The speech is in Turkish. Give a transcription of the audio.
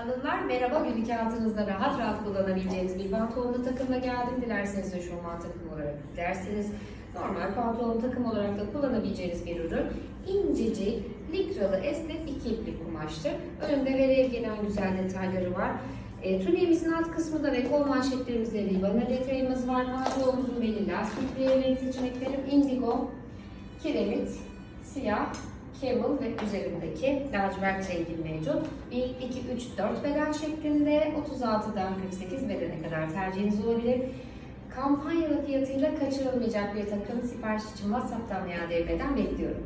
Hanımlar merhaba günlük hayatınızda rahat rahat kullanabileceğiniz bir pantolonlu takımla geldim. Dilerseniz eşofman takım olarak, dilerseniz normal pantolon takım olarak da kullanabileceğiniz bir ürün. İncecik, likralı, esnek iki iplik kumaştır. Önünde vereye gelen güzel detayları var. E, tuniğimizin alt kısmında ve kol manşetlerimizde ribana detayımız var. Pantolonumuzun belli lastikli renk seçeneklerim indigo, kiremit, siyah, camel ve üzerindeki lacivert rengi mevcut. 1, 2, 3, 4 beden şeklinde 36'dan 48 bedene kadar tercihiniz olabilir. Kampanyalı fiyatıyla kaçırılmayacak bir takım sipariş için WhatsApp'tan veya DM'den bekliyorum.